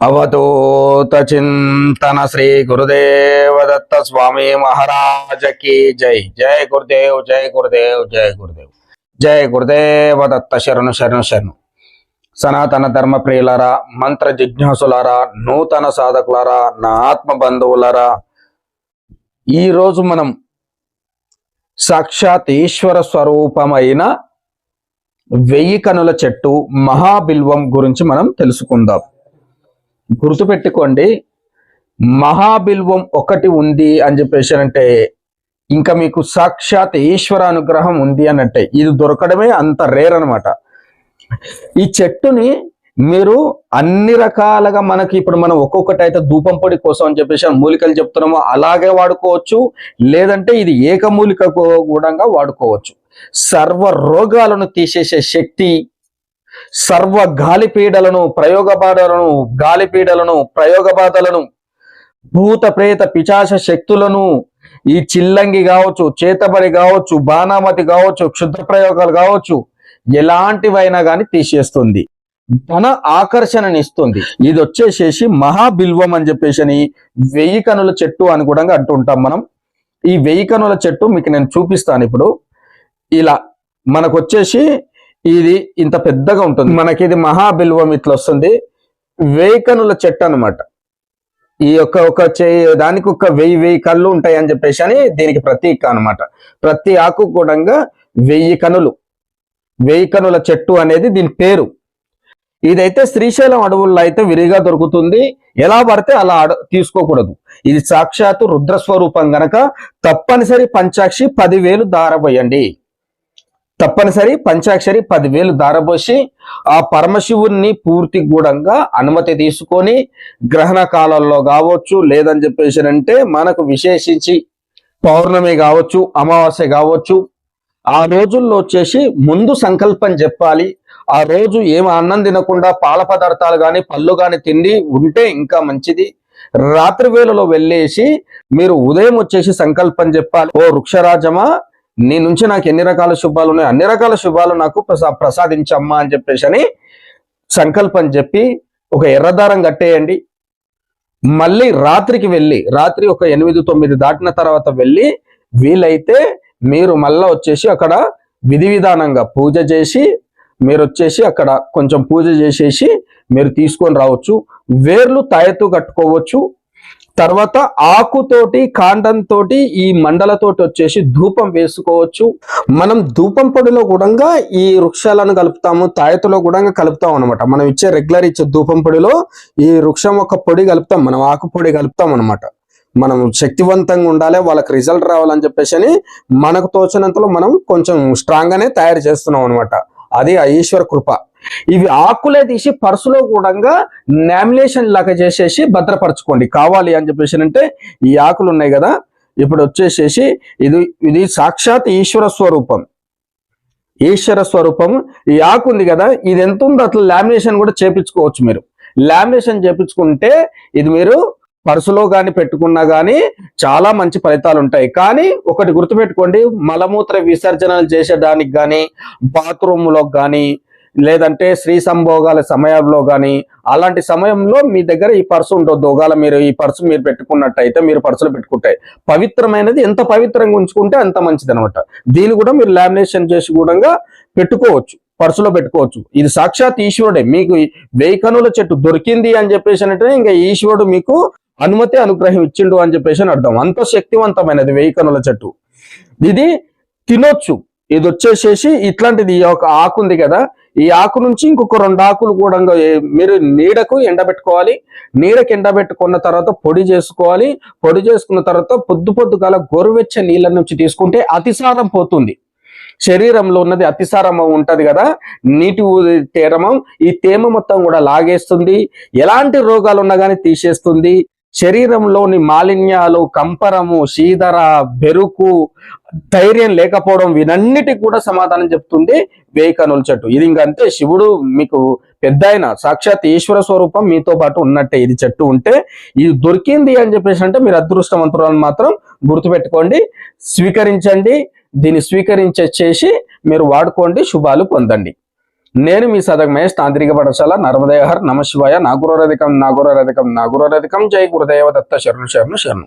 అవధూత చింతన శ్రీ గురుదేవ దత్త స్వామి మహారాజకి జై జై గురుదేవ్ జై గురుదేవ్ జై గురుదేవ్ జై గురుదేవ దత్త శరణు శరణు శరణు సనాతన ధర్మ ప్రియులరా మంత్ర జిజ్ఞాసులారా నూతన సాధకులారా నా ఆత్మ బంధువులరా ఈ రోజు మనం సాక్షాత్ ఈశ్వర స్వరూపమైన వెయ్యి కనుల చెట్టు మహాబిల్వం గురించి మనం తెలుసుకుందాం. గుర్తుపెట్టుకోండి మహాబిల్వం ఒకటి ఉంది అని చెప్పేసి అంటే ఇంకా మీకు సాక్షాత్ ఈశ్వర అనుగ్రహం ఉంది అన్నట్టే. ఇది దొరకడమే అంత రేర్ అనమాట ఈ చెట్టుని మీరు అన్ని రకాలుగా మనకి ఇప్పుడు మనం ఒక్కొక్కటి అయితే ధూపం పొడి కోసం అని చెప్పేసి మూలికలు చెప్తున్నామో అలాగే వాడుకోవచ్చు. లేదంటే ఇది ఏకమూలిక కూడా వాడుకోవచ్చు. సర్వ రోగాలను తీసేసే శక్తి సర్వ గాలిపీడలను ప్రయోగబాధలను గాలిపీడలను ప్రయోగబాధలను భూత ప్రేత పిచాస శక్తులను ఈ చిల్లంగి కావచ్చు చేతబడి కావచ్చు బాణామతి కావచ్చు క్షుద్ర ప్రయోగాలు కావచ్చు ఎలాంటివైనా కానీ తీసేస్తుంది. ధన ఆకర్షణని ఇస్తుంది ఇది వచ్చేసేసి మహాబిల్వం అని చెప్పేసి అని వెయ్యి కనుల చెట్టు అని కూడా అంటుంటాం మనం. ఈ వెయ్యి కనుల చెట్టు మీకు నేను చూపిస్తాను ఇప్పుడు. ఇలా మనకు వచ్చేసి ఇది ఇంత పెద్దగా ఉంటుంది. మనకి ఇది మహాబిల్వం ఇట్లా వస్తుంది. వేకనుల చెట్టు అన్నమాట. ఈ యొక్క ఒక చే- దానికి ఒక వెయ్యి వెయ్యి కళ్ళు ఉంటాయి అని చెప్పేసి అని దీనికి ప్రతీక అనమాట ప్రతి ఆకు కూడా వెయ్యి కనులు. వెయ్యి కనుల చెట్టు అనేది దీని పేరు. ఇదైతే శ్రీశైలం అడవుల్లో అయితే విరిగా దొరుకుతుంది. ఎలా పడితే అలా అడ తీసుకోకూడదు. ఇది సాక్షాత్తు రుద్రస్వరూపం గనక తప్పనిసరి పంచాక్షి పదివేలు దారబోయండి తప్పనిసరి పంచాక్షరి పదివేలు దారబోసి ఆ పరమశివుణ్ణి పూర్తి గూఢంగా అనుమతి తీసుకొని గ్రహణ కాలంలో కావచ్చు లేదని చెప్పేసి అంటే మనకు విశేషించి పౌర్ణమి కావచ్చు అమావాస్య కావచ్చు ఆ రోజుల్లో వచ్చేసి ముందు సంకల్పం చెప్పాలి. ఆ రోజు ఏం అన్నం తినకుండా పాల పదార్థాలు కానీ పళ్ళు కానీ తిండి ఉంటే ఇంకా మంచిది. రాత్రి వేళలో వెళ్ళేసి మీరు ఉదయం వచ్చేసి సంకల్పం చెప్పాలి. ఓ వృక్షరాజమా నీ నుంచి నాకు ఎన్ని రకాల శుభాలు ఉన్నాయి అన్ని రకాల శుభాలు నాకు ప్రసా ప్రసాదించమ్మా అని చెప్పేసి అని సంకల్పం చెప్పి ఒక ఎర్రదారం కట్టేయండి. మళ్ళీ రాత్రికి వెళ్ళి రాత్రి ఒక ఎనిమిది తొమ్మిది దాటిన తర్వాత వెళ్ళి వీలైతే మీరు మళ్ళా వచ్చేసి అక్కడ విధి విధానంగా పూజ చేసి మీరు వచ్చేసి అక్కడ కొంచెం పూజ చేసేసి మీరు తీసుకొని రావచ్చు. వేర్లు తాయెత్తు కట్టుకోవచ్చు. తర్వాత ఆకుతోటి కాండంతో ఈ మండలతోటి వచ్చేసి ధూపం వేసుకోవచ్చు. మనం ధూపం పొడిలో కూడా ఈ వృక్షాలను కలుపుతాము తాయతలో కూడా కలుపుతాం అనమాట మనం ఇచ్చే రెగ్యులర్ ఇచ్చే ధూపం పొడిలో ఈ వృక్షం ఒక పొడి కలుపుతాం మనం ఆకు పొడి కలుపుతాం అనమాట మనం శక్తివంతంగా ఉండాలి వాళ్ళకి రిజల్ట్ రావాలని చెప్పేసి అని మనకు తోచినంతలో మనం కొంచెం స్ట్రాంగ్ గానే తయారు చేస్తున్నాం అనమాట అది ఆ ఈశ్వర కృప. ఇవి ఆకులే తీసి పర్సులో కూడా నామినేషన్ లాగా చేసేసి భద్రపరచుకోండి. కావాలి అని చెప్పేసి అంటే ఈ ఆకులు ఉన్నాయి కదా ఇప్పుడు వచ్చేసేసి ఇది ఇది సాక్షాత్ ఈశ్వర స్వరూపం. ఈశ్వర స్వరూపం. ఈ ఆకు ఉంది కదా ఇది ఎంత ఉందో అట్లా లామినేషన్ కూడా చేపించుకోవచ్చు మీరు. లామినేషన్ చేపించుకుంటే ఇది మీరు పర్సులో కానీ పెట్టుకున్నా కానీ చాలా మంచి ఫలితాలు ఉంటాయి. కానీ ఒకటి గుర్తుపెట్టుకోండి మలమూత్ర విసర్జనలు చేసేదానికి కానీ బాత్రూంలో కానీ లేదంటే స్త్రీ సంభోగాల సమయంలో కానీ అలాంటి సమయంలో మీ దగ్గర ఈ పర్సు ఉండొద్దు. ఒకవేళ మీరు ఈ పర్సు మీరు పెట్టుకున్నట్టయితే మీరు పర్సులో పెట్టుకుంటే. పవిత్రమైనది ఎంత పవిత్రంగా ఉంచుకుంటే అంత మంచిది అనమాట దీన్ని కూడా మీరు లామినేషన్ చేసి కూడా పెట్టుకోవచ్చు. పర్సులో పెట్టుకోవచ్చు. ఇది సాక్షాత్ ఈశ్వరుడే. మీకు ఈ వెయ్యి కనుల చెట్టు దొరికింది అని చెప్పేసి అంటే ఇంకా ఈశ్వరుడు మీకు అనుమతి అనుగ్రహం ఇచ్చిండు అని చెప్పేసి అని అర్థం. అంత శక్తివంతమైనది వెయ్యి కనుల చెట్టు. ఇది తినొచ్చు. ఇది వచ్చేసేసి ఇట్లాంటిది ఈ ఒక ఆకు ఉంది కదా. ఈ ఆకు నుంచి ఇంకొక రెండు ఆకులు కూడా మీరు నీడకు ఎండబెట్టుకోవాలి. నీడకు ఎండబెట్టుకున్న తర్వాత పొడి చేసుకోవాలి. పొడి చేసుకున్న తర్వాత పొద్దు పొద్దుగాల గోరువెచ్చ నీళ్ళ నుంచి తీసుకుంటే అతిసారం పోతుంది. శరీరంలో ఉన్నది అతిసారం ఉంటది కదా. నీటి తేరమం ఈ తేమ మొత్తం కూడా లాగేస్తుంది. ఎలాంటి రోగాలు ఉన్నా కానీ తీసేస్తుంది. శరీరంలోని మాలిన్యాలు కంపరము శీధర బెరుకు ధైర్యం లేకపోవడం వీనన్నిటి కూడా సమాధానం చెప్తుంది వేకనుల చెట్టు. ఇది ఇంకంతే శివుడు మీకు పెద్ద ఆయన సాక్షాత్ ఈశ్వర స్వరూపం మీతో పాటు ఉన్నట్టే ఇది చెట్టు ఉంటే. ఇది దొరికింది అని చెప్పేసి అంటే మీరు అదృష్టవంతురాలను మాత్రం గుర్తుపెట్టుకోండి స్వీకరించండి దీన్ని స్వీకరించేసి మీరు వాడుకోండి శుభాలు పొందండి. నేను మీ సదగ మహేష్ తాంత్రిక పాఠశాల నర్మదేహర్ నమశివాయ నాగురోరధికం నాగురోరధికం నాగురోరధికం జై గురుదేవ దత్త శరణు శరణు శరణు.